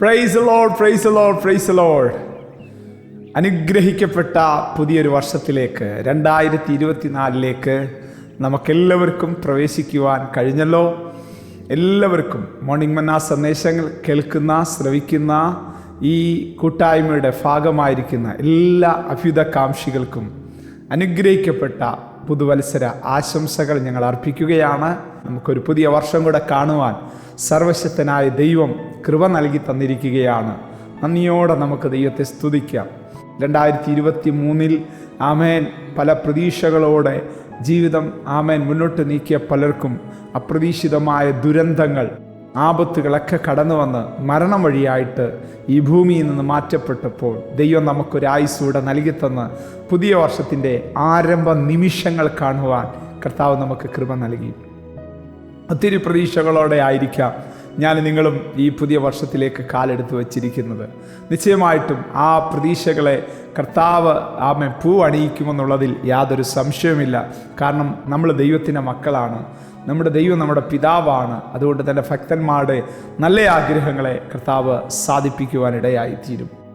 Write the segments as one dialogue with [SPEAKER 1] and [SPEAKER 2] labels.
[SPEAKER 1] Praise lord praise lord praise lord അനുഗ്രഹിക്കപ്പെട്ട പുതിയൊരു വർഷത്തിലേക്ക് രണ്ടായിരത്തി ഇരുപത്തിനാലിലേക്ക് നമുക്കെല്ലാവർക്കും പ്രവേശിക്കുവാൻ കഴിഞ്ഞല്ലോ. എല്ലാവർക്കും മോർണിംഗ് മന്ന സന്ദേശങ്ങൾ കേൾക്കുന്ന ശ്രവിക്കുന്ന ഈ കൂട്ടായ്മയുടെ ഭാഗമായിരിക്കുന്ന എല്ലാ അഭ്യുതകാംക്ഷികൾക്കും അനുഗ്രഹിക്കപ്പെട്ട പുതുവത്സര ആശംസകൾ ഞങ്ങൾ അർപ്പിക്കുകയാണ്. നമുക്കൊരു പുതിയ വർഷം കൂടെ കാണുവാൻ സർവശക്തനായ ദൈവം കൃപ നൽകി തന്നിരിക്കുകയാണ്. നന്ദിയോടെ നമുക്ക് ദൈവത്തെ സ്തുതിക്കാം. രണ്ടായിരത്തി ഇരുപത്തി മൂന്നിൽ ആമേൻ. പല പ്രതീക്ഷകളോടെ ജീവിതം ആമേൻ മുന്നോട്ട് നീക്കിയ പലർക്കും അപ്രതീക്ഷിതമായ ദുരന്തങ്ങൾ ആപത്തുകളൊക്കെ കടന്നു വന്ന് മരണം വഴിയായിട്ട് ഈ ഭൂമിയിൽ നിന്ന് മാറ്റപ്പെട്ടപ്പോൾ ദൈവം നമുക്കൊരായുസൂടെ നൽകി തന്ന് പുതിയ വർഷത്തിന്റെ ആരംഭ നിമിഷങ്ങൾ കാണുവാൻ കർത്താവ് നമുക്ക് കൃപ നൽകി. ഒത്തിരി പ്രതീക്ഷകളോടെ ആയിരിക്കാം ഞാൻ നിങ്ങളും ഈ പുതിയ വർഷത്തിലേക്ക് കാലെടുത്ത് വച്ചിരിക്കുന്നത്. നിശ്ചയമായിട്ടും ആ പ്രതീക്ഷകളെ കർത്താവ് ആമെ പൂ അണിയിക്കുമെന്നുള്ളതിൽ യാതൊരു സംശയവുമില്ല. കാരണം നമ്മൾ ദൈവത്തിന്റെ മക്കളാണ്. നമ്മുടെ ദൈവം നമ്മുടെ പിതാവാണ്. അതുകൊണ്ട് തന്നെ ഭക്തന്മാരുടെ നല്ല ആഗ്രഹങ്ങളെ കർത്താവ് സാധിപ്പിക്കുവാനിടയായിത്തീരും.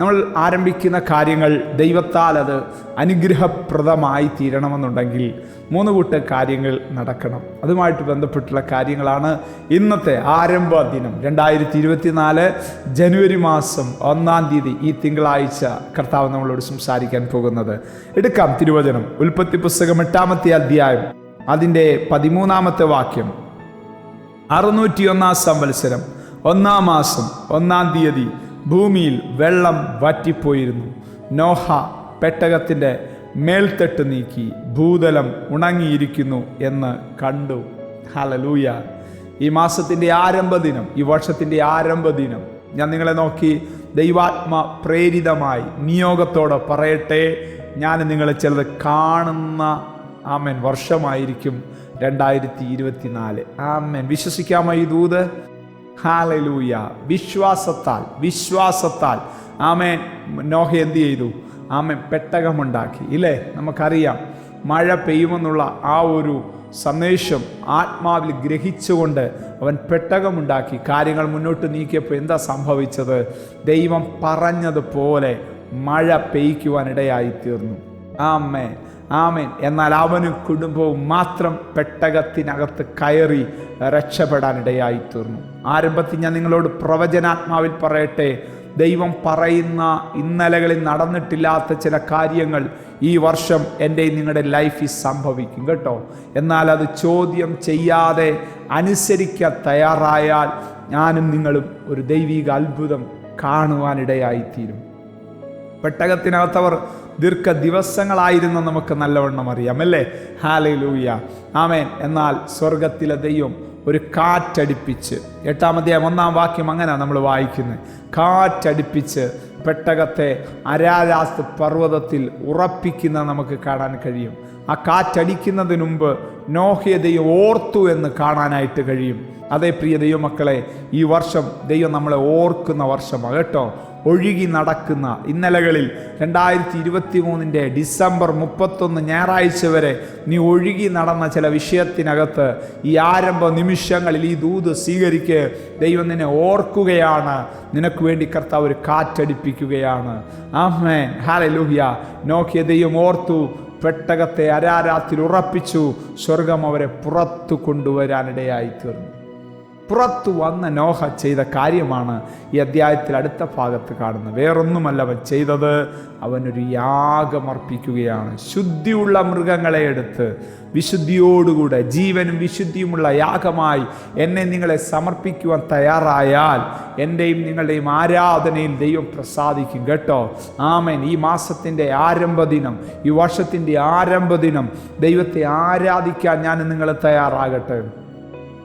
[SPEAKER 1] നമ്മൾ ആരംഭിക്കുന്ന കാര്യങ്ങൾ ദൈവത്താൽ അത് അനുഗ്രഹപ്രദമായി തീരണമെന്നുണ്ടെങ്കിൽ മൂന്ന് കൂട്ട കാര്യങ്ങൾ നടക്കണം. അതുമായിട്ട് ബന്ധപ്പെട്ടുള്ള കാര്യങ്ങളാണ് ഇന്നത്തെ ആരംഭ ദിനം. രണ്ടായിരത്തി ഇരുപത്തിനാല് ജനുവരി മാസം ഒന്നാം തീയതി ഈ തിങ്കളാഴ്ച കർത്താവ് നമ്മളോട് സംസാരിക്കാൻ പോകുന്നത്. എടുക്കാം തിരുവചനം. ഉൽപ്പത്തി പുസ്തകം എട്ടാമത്തെ അധ്യായം. അതിന്റെ പതിമൂന്നാമത്തെ വാക്യം. അറുന്നൂറ്റി ഒന്നാം സംവത്സരം. ഒന്നാം മാസം ഒന്നാം തീയതി. ഭൂമിയിൽ വെള്ളം വറ്റിപ്പോയിരുന്നു. നോഹ പെട്ടകത്തിന്റെ മേൽത്തട്ട് നീക്കി ഭൂതലം ഉണങ്ങിയിരിക്കുന്നു എന്ന് കണ്ടു. ഹലലൂയ ഈ മാസത്തിന്റെ ആരംഭ ദിനം ഈ വർഷത്തിന്റെ ആരംഭ ദിനം ഞാൻ നിങ്ങളെ നോക്കി ദൈവാത്മ പ്രേരിതമായി നിയോഗത്തോടെ പറയട്ടെ. ഞാൻ നിങ്ങളെ ചിലത് കാണുന്ന ആമേൻ വർഷമായിരിക്കും രണ്ടായിരത്തി ഇരുപത്തിനാല്. ആമേൻ. വിശ്വസിക്കാമോ ഈ ദൂത്? ഹാലലൂയ. വിശ്വാസത്താൽ വിശ്വാസത്താൽ. ആമേൻ. നോഹ എന്ത് ചെയ്തു? ആമേൻ. പെട്ടകമുണ്ടാക്കി. ഇല്ലേ? നമുക്കറിയാം. മഴ പെയ്യുമെന്നുള്ള ആ ഒരു സന്ദേശം ആത്മാവിൽ ഗ്രഹിച്ചുകൊണ്ട് അവൻ പെട്ടകമുണ്ടാക്കി. കാര്യങ്ങൾ മുന്നോട്ട് നീക്കിയപ്പോൾ എന്താ സംഭവിച്ചത്? ദൈവം പറഞ്ഞതുപോലെ മഴ പെയ്യ്ക്കുവാനിടയായി തീർന്നു ആമേൻ. ആമേൻ. എന്നാൽ അവനും കുടുംബവും മാത്രം പെട്ടകത്തിനകത്ത് കയറി രക്ഷപ്പെടാനിടയായി തീർന്നു ആരംഭത്തിൽ ഞാൻ നിങ്ങളോട് പ്രവചനാത്മാവിൽ പറയട്ടെ ദൈവം പറയുന്ന ഇന്നലകളിൽ നടന്നിട്ടില്ലാത്ത ചില കാര്യങ്ങൾ ഈ വർഷം എന്റെ നിങ്ങളുടെ ലൈഫിൽ സംഭവിക്കും കേട്ടോ. എന്നാൽ അത് ചോദ്യം ചെയ്യാതെ അനുസരിക്കാൻ തയ്യാറായാൽ ഞാനും നിങ്ങളും ഒരു ദൈവിക അത്ഭുതം കാണുവാനിടയായിത്തീരും. പെട്ടകത്തിനകത്തവർ ദീർഘ ദിവസങ്ങളായിരുന്നു നമുക്ക് നല്ലവണ്ണം അറിയാം അല്ലേ? ഹാലേ ലൂയ ആമേൻ. എന്നാൽ സ്വർഗത്തിലെ ദൈവം ഒരു കാറ്റടിപ്പിച്ച് എട്ടാമത്തെ ഒന്നാം വാക്യം അങ്ങനെയാണ് നമ്മൾ വായിക്കുന്നത്. കാറ്റടിപ്പിച്ച് പെട്ടകത്തെ അരാരാസ് പർവതത്തിൽ ഉറപ്പിക്കുന്ന നമുക്ക് കാണാൻ കഴിയും. ആ കാറ്റടിക്കുന്നതിന് മുമ്പ് നോഹയെ ദൈവം ഓർത്തു എന്ന് കാണാനായിട്ട് കഴിയും. അതേ പ്രിയ ദൈവമക്കളെ ഈ വർഷം ദൈവം നമ്മളെ ഓർക്കുന്ന വർഷമാണ് കേട്ടോ? ഒഴുകി നടക്കുന്ന ഇന്നലകളിൽ രണ്ടായിരത്തി ഇരുപത്തി മൂന്നിന്റെ ഡിസംബർ മുപ്പത്തൊന്ന് ഞായറാഴ്ച വരെ നീ ഒഴുകി നടന്ന ചില വിഷയത്തിനകത്ത് ഈ ആരംഭ നിമിഷങ്ങളിൽ ഈ ദൂത് സ്വീകരിക്ക് ദൈവം നിന്നെ ഓർക്കുകയാണ്. നിനക്ക് വേണ്ടി കർത്താവ് ഒരു കാറ്റടിപ്പിക്കുകയാണ്. ആമേൻ. ഹാലെ ലൂഹ്യ നോക്കിയ ദൈവം ഓർത്തു പെട്ടകത്തെ അരാരാത്തിൽ ഉറപ്പിച്ചു സ്വർഗം അവരെ പുറത്തു കൊണ്ടുവരാനിടയായി തീർന്നു പുറത്തു വന്ന നോഹ ചെയ്ത കാര്യമാണ് ഈ അധ്യായത്തിൽ അടുത്ത ഭാഗത്ത് കാണുന്നത്. വേറൊന്നുമല്ല അവൻ ചെയ്തത്. അവനൊരു യാഗമർപ്പിക്കുകയാണ്. ശുദ്ധിയുള്ള മൃഗങ്ങളെ എടുത്ത് വിശുദ്ധിയോടുകൂടെ ജീവനും വിശുദ്ധിയുമുള്ള യാഗമായി എന്നെ നിങ്ങളെ സമർപ്പിക്കുവാൻ തയ്യാറായാൽ എന്റെയും നിങ്ങളുടെയും ആരാധനയിൽ ദൈവം പ്രസാദിക്കും കേട്ടോ. ആമൻ. ഈ മാസത്തിന്റെ ആരംഭ ദിനം ഈ വർഷത്തിന്റെ ആരംഭ ദിനം ദൈവത്തെ ആരാധിക്കാൻ ഞാൻ നിങ്ങൾ തയ്യാറാകട്ടെ.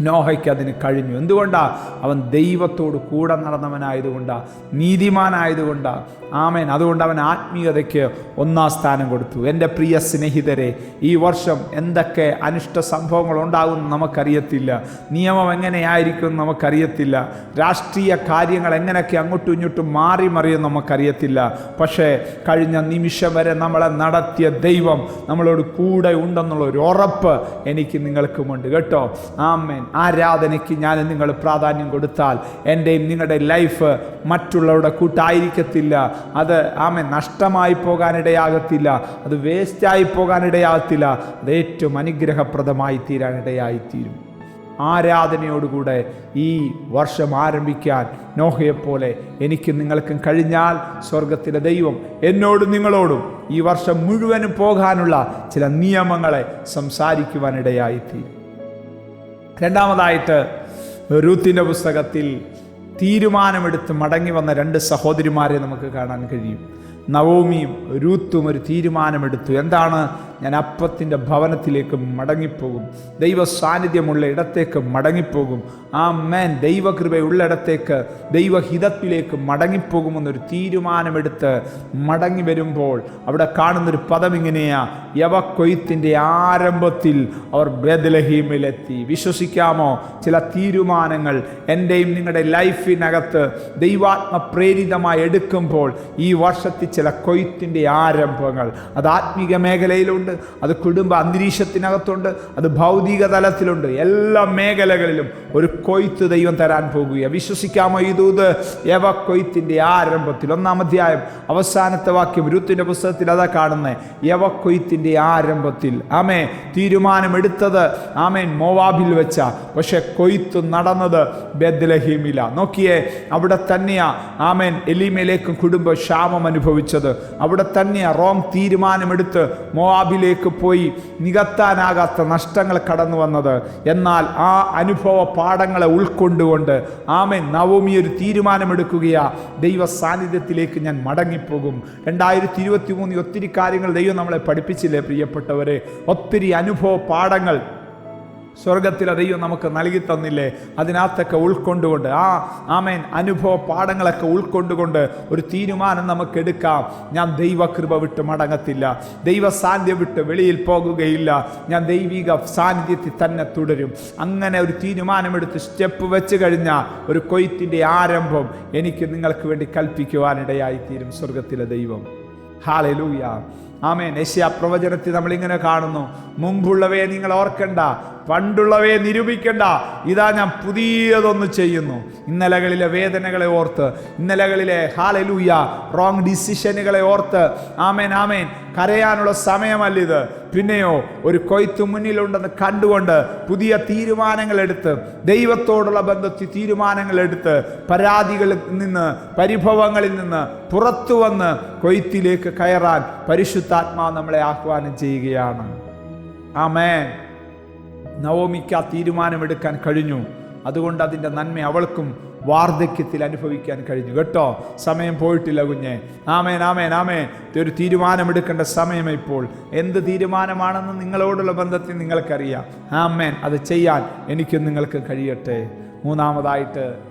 [SPEAKER 1] നോഹയ്ക്ക് അതിന് കഴിഞ്ഞു. എന്തുകൊണ്ടാ? അവൻ ദൈവത്തോട് കൂടെ നടന്നവനായതുകൊണ്ടാ നീതിമാനായതുകൊണ്ടാ. ആമേൻ. അതുകൊണ്ട് അവൻ ആത്മീയതയ്ക്ക് ഒന്നാം സ്ഥാനം കൊടുത്തു. എന്റെ പ്രിയ സ്നേഹിതരെ ഈ വർഷം എന്തൊക്കെ അനിഷ്ട സംഭവങ്ങൾ ഉണ്ടാകും നമുക്കറിയത്തില്ല. നിയമം എങ്ങനെയായിരിക്കും നമുക്കറിയത്തില്ല. രാഷ്ട്രീയ കാര്യങ്ങൾ എങ്ങനെയൊക്കെ അങ്ങോട്ടും ഇങ്ങോട്ടും മാറി മറിയും നമുക്കറിയത്തില്ല. പക്ഷേ കഴിഞ്ഞ നിമിഷം വരെ നമ്മളെ നടത്തിയ ദൈവം നമ്മളോട് കൂടെ ഉണ്ടെന്നുള്ള ഒരു ഉറപ്പ് എനിക്ക് നിങ്ങൾക്കുമുണ്ട്. കേട്ടോ? ആമേൻ. ആരാധനയ്ക്ക് ഞാൻ നിങ്ങൾ പ്രാധാന്യം കൊടുത്താൽ എന്റെയും നിങ്ങളുടെ ലൈഫ് മറ്റുള്ളവരുടെ കൂട്ടായിരിക്കത്തില്ല. അത് ആമെ നഷ്ടമായി പോകാനിടയാകത്തില്ല. അത് വേസ്റ്റായി പോകാനിടയാകത്തില്ല. അത് ഏറ്റവും അനുഗ്രഹപ്രദമായി തീരാനിടയായിത്തീരും ആരാധനയോടുകൂടെ ഈ വർഷം ആരംഭിക്കാൻ നോഹയെപ്പോലെ എനിക്ക് നിങ്ങൾക്കും കഴിഞ്ഞാൽ സ്വർഗത്തിലെ ദൈവം എന്നോടും നിങ്ങളോടും ഈ വർഷം മുഴുവനും പോകാനുള്ള ചില നിയമങ്ങളെ സംസാരിക്കുവാനിടയായിത്തീരും രണ്ടാമതായിട്ട് രൂത്തിന്റെ പുസ്തകത്തിൽ തീരുമാനമെടുത്ത് മടങ്ങി വന്ന രണ്ട് സഹോദരിമാരെ നമുക്ക് കാണാൻ കഴിയും. നവോമിയും രൂത്തും ഒരു തീരുമാനമെടുത്തു. എന്താണ് ഞാൻ അപ്പത്തിന്റെ ഭവനത്തിലേക്ക് മടങ്ങിപ്പോകും. ദൈവ സാന്നിധ്യമുള്ള ഇടത്തേക്ക് മടങ്ങിപ്പോകും. ആ മേൻ ദൈവകൃപയുള്ള ഇടത്തേക്ക് ദൈവഹിതത്തിലേക്ക് മടങ്ങിപ്പോകുമെന്നൊരു തീരുമാനമെടുത്ത് മടങ്ങി വരുമ്പോൾ അവിടെ കാണുന്നൊരു പദം ഇങ്ങനെയാ. യവ യവക്കൊയ്ത്തിന്റെ ആരംഭത്തിൽ അവർ ബേദലഹീമിലെത്തി വിശ്വസിക്കാമോ? ചില തീരുമാനങ്ങൾ എന്റെയും നിങ്ങളുടെ ലൈഫിനകത്ത് ദൈവാത്മ പ്രേരിതമായി എടുക്കുമ്പോൾ ഈ വർഷത്തിൽ ചില കൊയ്ത്തിന്റെ ആരംഭങ്ങൾ. അത് ആത്മീക മേഖലയിലുണ്ട് അത് കുടുംബ അന്തരീക്ഷത്തിനകത്തുണ്ട്. അത് ഭൗതിക തലത്തിലുണ്ട്. എല്ലാ മേഖലകളിലും ഒരു കൊയ്ത്ത് ദൈവം തരാൻ പോകുക വിശ്വസിക്കാമോ ദൂത്? യവ കൊയ്ത്തിന്റെ ആരംഭത്തിൽ. ഒന്നാം അധ്യായം അവസാനത്തെ വാക്യം രുത്തിന്റെ പുസ്തകത്തിൽ അതാ കാണുന്നത് യവ കൊയ്ത്തിന്റെ ആരംഭത്തിൽ. ആമേ തീരുമാനമെടുത്തത് ആമേൻ മോവാബിൽ വെച്ച. പക്ഷെ കൊയ്ത്ത് നടന്നത് ബെദ്ലഹീമില നോക്കിയേ അവിടെ തന്നെയാ ആമേൻ എലിമയിലേക്കും കുടുംബ ക്ഷാമം അനുഭവിച്ചത് അവിടെ തന്നെയാ റോങ് തീരുമാനമെടുത്ത് മോവാബിലേക്ക് പോയി നികത്താനാകാത്ത നഷ്ടങ്ങൾ കടന്നു വന്നത്. എന്നാൽ ആ അനുഭവ പാഠങ്ങളെ ഉൾക്കൊണ്ടുകൊണ്ട് ആമേൻ. നവമി ഒരു തീരുമാനമെടുക്കുകയാ. ദൈവ സാന്നിധ്യത്തിലേക്ക് ഞാൻ മടങ്ങിപ്പോകും. രണ്ടായിരത്തി ഇരുപത്തി മൂന്നിൽ ഒത്തിരി കാര്യങ്ങൾ ദൈവം നമ്മളെ പഠിപ്പിച്ചില്ലേ പ്രിയപ്പെട്ടവരെ? ഒത്തിരി അനുഭവ പാഠങ്ങൾ സ്വർഗത്തിലെ ദൈവം നമുക്ക് നൽകി തന്നില്ലേ അതിനകത്തൊക്കെ ഉൾക്കൊണ്ടുകൊണ്ട് ആ ആമേൻ. അനുഭവ പാഠങ്ങളൊക്കെ ഉൾക്കൊണ്ടുകൊണ്ട് ഒരു തീരുമാനം നമുക്ക് എടുക്കാം. ഞാൻ ദൈവകൃപ വിട്ട് മടങ്ങത്തില്ല. ദൈവ സാന്നിധ്യം വിട്ട് വെളിയിൽ പോകുകയില്ല. ഞാൻ ദൈവിക സാന്നിധ്യത്തിൽ തന്നെ തുടരും. അങ്ങനെ ഒരു തീരുമാനമെടുത്ത് സ്റ്റെപ്പ് വെച്ച് കഴിഞ്ഞാൽ ഒരു കൊയ്ത്തിന്റെ ആരംഭം എനിക്ക് നിങ്ങൾക്ക് വേണ്ടി കൽപ്പിക്കുവാനിടയായിത്തീരും സ്വർഗത്തിലെ ദൈവം. ഹാലലൂയ. ആമേൻ. യശ്യാ പ്രവചനത്തിൽ നമ്മളിങ്ങനെ കാണുന്നു. മുമ്പുള്ളവയെ നിങ്ങൾ ഓർക്കണ്ട. പണ്ടുള്ളവയെ നിരൂപിക്കണ്ട. ഇതാ ഞാൻ പുതിയതൊന്ന് ചെയ്യുന്നു. ഇന്നലകളിലെ വേദനകളെ ഓർത്ത് ഇന്നലകളിലെ ഹാലലൂയ റോങ് ഡിസിഷനുകളെ ഓർത്ത് ആമേൻ ആമേൻ. കരയാനുള്ള സമയമല്ലിത് പിന്നെയോ ഒരു കൊയ്ത്ത് മുന്നിലുണ്ടെന്ന് കണ്ടുകൊണ്ട് പുതിയ തീരുമാനങ്ങൾ എടുത്ത് ദൈവത്തോടുള്ള ബന്ധത്തിൽ തീരുമാനങ്ങൾ എടുത്ത് പരാതികളിൽ നിന്ന് പരിഭവങ്ങളിൽ നിന്ന് പുറത്തു വന്ന് കൊയ്ത്തിലേക്ക് കയറാൻ പരിശുദ്ധാത്മാ നമ്മളെ ആഹ്വാനം ചെയ്യുകയാണ്. ആമേൻ. നവോമിക്ക് ആ തീരുമാനമെടുക്കാൻ കഴിഞ്ഞു. അതുകൊണ്ട് അതിന്റെ നന്മ അവൾക്കും വാർദ്ധക്യത്തിൽ അനുഭവിക്കാൻ കഴിഞ്ഞു. കേട്ടോ? സമയം പോയിട്ടില്ല കുഞ്ഞെ. ആമേൻ ആമേൻ ആമേൻ. ഒരു തീരുമാനമെടുക്കേണ്ട സമയം ഇപ്പോൾ. എന്ത് തീരുമാനമാണെന്ന് നിങ്ങളോടുള്ള ബന്ധത്തിൽ നിങ്ങൾക്കറിയാം. ആമേൻ. അത് ചെയ്യാൻ എനിക്കും നിങ്ങൾക്ക് കഴിയട്ടെ. മൂന്നാമതായിട്ട്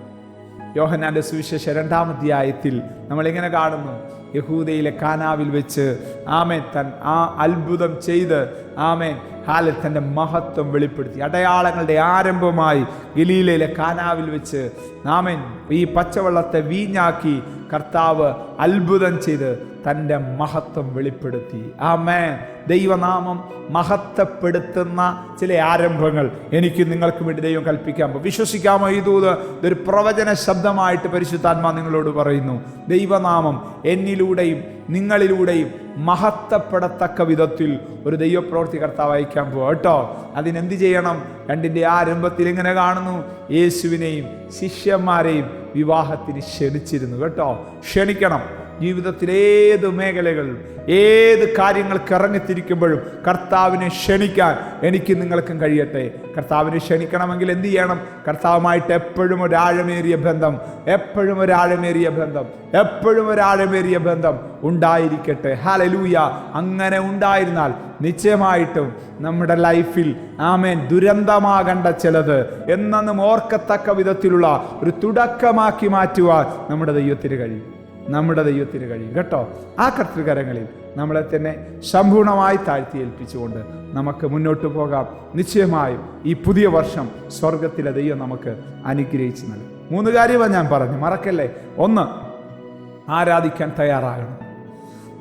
[SPEAKER 1] യോഹനാന്റെ സുവിശേഷ രണ്ടാം അധ്യായത്തിൽ നമ്മളിങ്ങനെ കാണുന്നു. യഹൂദയിലെ കാനാവിൽ വെച്ച് ആമേൻ തൻ ആ അത്ഭുതം ചെയ്ത് ആമേൻ ഹാല തന്റെ മഹത്വം വെളിപ്പെടുത്തി. അടയാളങ്ങളുടെ ആരംഭമായി ഗലീലയിലെ കാനാവിൽ വെച്ച് ആമേൻ ഈ പച്ചവെള്ളത്തെ വീഞ്ഞാക്കി കർത്താവ് അത്ഭുതം ചെയ്ത് തന്റെ മഹത്വം വെളിപ്പെടുത്തി. ആമേ ദൈവനാമം മഹത്വപ്പെടുത്തുന്ന ചില ആരംഭങ്ങൾ എനിക്ക് നിങ്ങൾക്ക് വേണ്ടി ദൈവം കൽപ്പിക്കാൻ വിശ്വസിക്കാമോ ദൂത്? ഇതൊരു പ്രവചന ശബ്ദമായിട്ട് പരിശുദ്ധാത്മാ നിങ്ങളോട് പറയുന്നു. ദൈവനാമം എന്നിലൂടെയും നിങ്ങളിലൂടെയും മഹത്വപ്പെടത്തക്ക വിധത്തിൽ ഒരു ദൈവപ്രവൃത്തി കർത്താവ് അയക്കാൻ പോകും കേട്ടോ? അതിനെന്ത് ചെയ്യണം? രണ്ടിന്റെ ആരംഭത്തിൽ എങ്ങനെ കാണുന്നു? യേശുവിനെയും ശിഷ്യന്മാരെയും വിവാഹത്തിന് ക്ഷണിച്ചിരുന്നു കേട്ടോ. ക്ഷണിക്കണം. ജീവിതത്തിലേത് മേഖലകളിലും ഏത് കാര്യങ്ങൾക്ക് ഇറങ്ങിത്തിരിക്കുമ്പോഴും കർത്താവിനെ ക്ഷണിക്കാൻ എനിക്ക് നിങ്ങൾക്കും കഴിയട്ടെ. കർത്താവിനെ ക്ഷണിക്കണമെങ്കിൽ എന്ത് ചെയ്യണം? കർത്താവുമായിട്ട് എപ്പോഴും ഒരാഴമേറിയ ബന്ധം എപ്പോഴും ഒരാഴമേറിയ ബന്ധം എപ്പോഴും ഒരാഴമേറിയ ബന്ധം ഉണ്ടായിരിക്കട്ടെ. ഹാലലൂയ അങ്ങനെ ഉണ്ടായിരുന്നാൽ നിശ്ചയമായിട്ടും നമ്മുടെ ലൈഫിൽ ആമേൻ ദുരന്തമാകണ്ട ചിലത് എന്നും ഓർക്കത്തക്ക വിധത്തിലുള്ള ഒരു തുടക്കമാക്കി മാറ്റുവാൻ നമ്മുടെ ദൈവത്തിന് കഴിയും. നമ്മുടെ ദൈവത്തിന് കഴിയും. കേട്ടോ? ആ കർത്തൃകരങ്ങളിൽ നമ്മളെ തന്നെ സമ്പൂർണമായി താഴ്ത്തി ഏൽപ്പിച്ചുകൊണ്ട് നമുക്ക് മുന്നോട്ട് പോകാം. നിശ്ചയമായും ഈ പുതിയ വർഷം സ്വർഗത്തിലെ ദൈവം നമുക്ക് അനുഗ്രഹിച്ച് നൽകും. മൂന്ന് കാര്യമാണ് ഞാൻ പറഞ്ഞു. മറക്കല്ലേ? ഒന്ന് ആരാധിക്കാൻ തയ്യാറാകണം.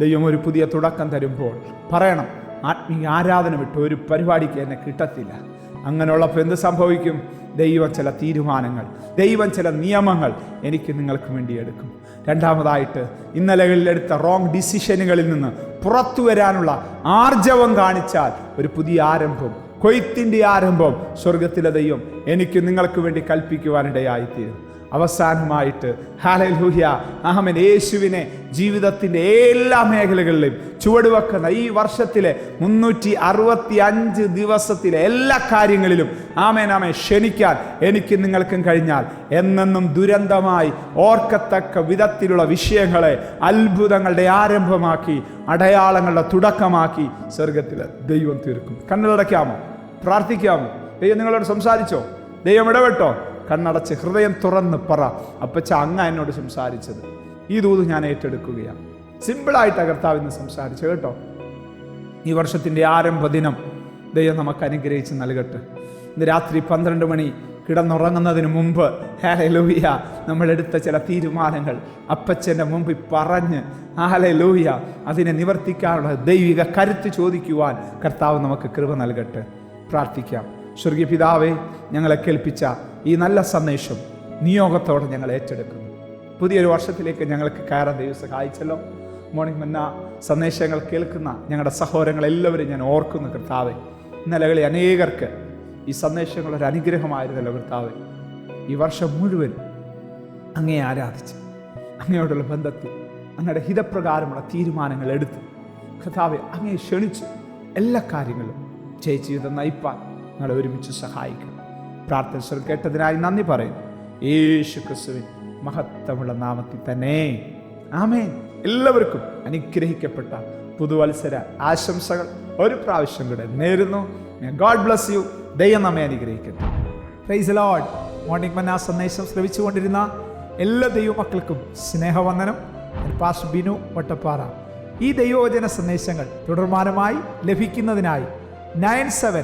[SPEAKER 1] ദൈവം ഒരു പുതിയ തുടക്കം തരുമ്പോൾ പറയണം ആത്മീയ ആരാധന വിട്ട് ഒരു പരിപാടിക്ക് എന്നെ കിട്ടത്തില്ല. അങ്ങനെയുള്ളപ്പോൾ എന്ത് സംഭവിക്കും? ദൈവം ചില തീരുമാനങ്ങൾ ദൈവം ചില നിയമങ്ങൾ എനിക്ക് നിങ്ങൾക്ക് വേണ്ടി എടുക്കും. രണ്ടാമതായിട്ട് ഇന്നലകളിൽ എടുത്ത റോങ് ഡിസിഷനുകളിൽ നിന്ന് പുറത്തു വരാനുള്ള ആർജവം കാണിച്ചാൽ ഒരു പുതിയ ആരംഭം കൊയ്ത്തിന്റെ ആരംഭം സ്വർഗത്തിലെ ദൈവം എനിക്ക് നിങ്ങൾക്ക് വേണ്ടി കൽപ്പിക്കുവാനിടയായിത്തീരും. അവസാനമായിട്ട് ഹാലൂഹ്യ അഹമ്മൻ യേശുവിനെ ജീവിതത്തിന്റെ എല്ലാ മേഖലകളിലും ചുവടുവെക്കുന്ന ഈ വർഷത്തിലെ മുന്നൂറ്റി അറുപത്തി അഞ്ച് ദിവസത്തിലെ എല്ലാ കാര്യങ്ങളിലും ആമേനാമെ ആമേ ക്ഷണിക്കാൻ എനിക്ക് നിങ്ങൾക്കും കഴിഞ്ഞാൽ എന്നെന്നും ദുരന്തമായി ഓർക്കത്തക്ക വിധത്തിലുള്ള വിഷയങ്ങളെ അത്ഭുതങ്ങളുടെ ആരംഭമാക്കി അടയാളങ്ങളുടെ തുടക്കമാക്കി സ്വർഗത്തിലെ ദൈവം തീർക്കും. കണ്ണുകളടയ്ക്കാമോ പ്രാർത്ഥിക്കാമോ? ദൈവം നിങ്ങളോട് സംസാരിച്ചോ? ദൈവം ഇടപെട്ടോ? കണ്ണടച്ച് ഹൃദയം തുറന്ന് പറ. അപ്പച്ച അങ്ങ എന്നോട് സംസാരിച്ചത്. ഈ ദൂത് ഞാൻ ഏറ്റെടുക്കുകയാണ്. സിമ്പിളായിട്ട് കർത്താവ് ഇന്ന് സംസാരിച്ചു കേട്ടോ. ഈ വർഷത്തിന്റെ ആരംഭ ദിനം ദൈവം നമുക്ക് അനുഗ്രഹിച്ച് നൽകട്ടെ. ഇന്ന് രാത്രി പന്ത്രണ്ട് മണി കിടന്നുറങ്ങുന്നതിന് മുമ്പ് ഹാലലൂയ നമ്മളെടുത്ത ചില തീരുമാനങ്ങൾ അപ്പച്ചന്റെ മുമ്പിൽ പറഞ്ഞ് ഹാലലൂയ അതിനെ നിവർത്തിക്കാനുള്ള ദൈവിക കരുത്ത് ചോദിക്കുവാൻ കർത്താവ് നമുക്ക് കൃപ നൽകട്ടെ. പ്രാർത്ഥിക്കാം. സ്വർഗീയ പിതാവെ ഞങ്ങളെ കേൾപ്പിച്ച ഈ നല്ല സന്ദേശം നിയോഗത്തോടെ ഞങ്ങൾ ഏറ്റെടുക്കുന്നു. പുതിയൊരു വർഷത്തിലേക്ക് ഞങ്ങൾക്ക് കയറാൻ ദൈവം സഹായിച്ചല്ലോ. മോർണിംഗ് മന്ന സന്ദേശങ്ങൾ കേൾക്കുന്ന ഞങ്ങളുടെ സഹോദരങ്ങളെല്ലാവരും ഞാൻ ഓർക്കുന്നു കർത്താവെ. ഇന്നലകളിൽ അനേകർക്ക് ഈ സന്ദേശങ്ങൾ ഒരു അനുഗ്രഹമായിരുന്നല്ലോ കർത്താവെ. ഈ വർഷം മുഴുവൻ അങ്ങേ ആരാധിച്ച് അങ്ങയോടുള്ള ബന്ധത്തിൽ അങ്ങയുടെ ഹിതപ്രകാരമുള്ള തീരുമാനങ്ങൾ എടുത്ത് കർത്താവെ അങ്ങേ ക്ഷണിച്ച് എല്ലാ കാര്യങ്ങളും ചേച്ചി ജീവിതം നയിപ്പാൻ ഞങ്ങളെ ഒരുമിച്ച് സഹായിക്കണം പ്രാർത്ഥന കേട്ടതിനായി നന്ദി പറയും യേശു ക്രിസ്തുവിൻ മഹത്വമുള്ള നാമത്തിൽ തന്നെ. ആമേൻ. എല്ലാവർക്കും അനുഗ്രഹിക്കപ്പെട്ട പുതുവത്സര ആശംസകൾ ഒരു പ്രാവശ്യം കൂടെ നേരുന്നു. ഗോഡ് ബ്ലസ് യു ദൈവം നമ്മെ അനുഗ്രഹിക്കുന്നു പ്രൈസ് ലോഡ് മോർണിംഗ് മന്ന സന്ദേശം ശ്രവിച്ചുകൊണ്ടിരുന്ന എല്ലാ ദൈവമക്കൾക്കും സ്നേഹവന്ദനം. പാസ് ബിനു വട്ടപ്പാറ. ഈ ദൈവവചന സന്ദേശങ്ങൾ തുടർമാനമായി ലഭിക്കുന്നതിനായി nine seven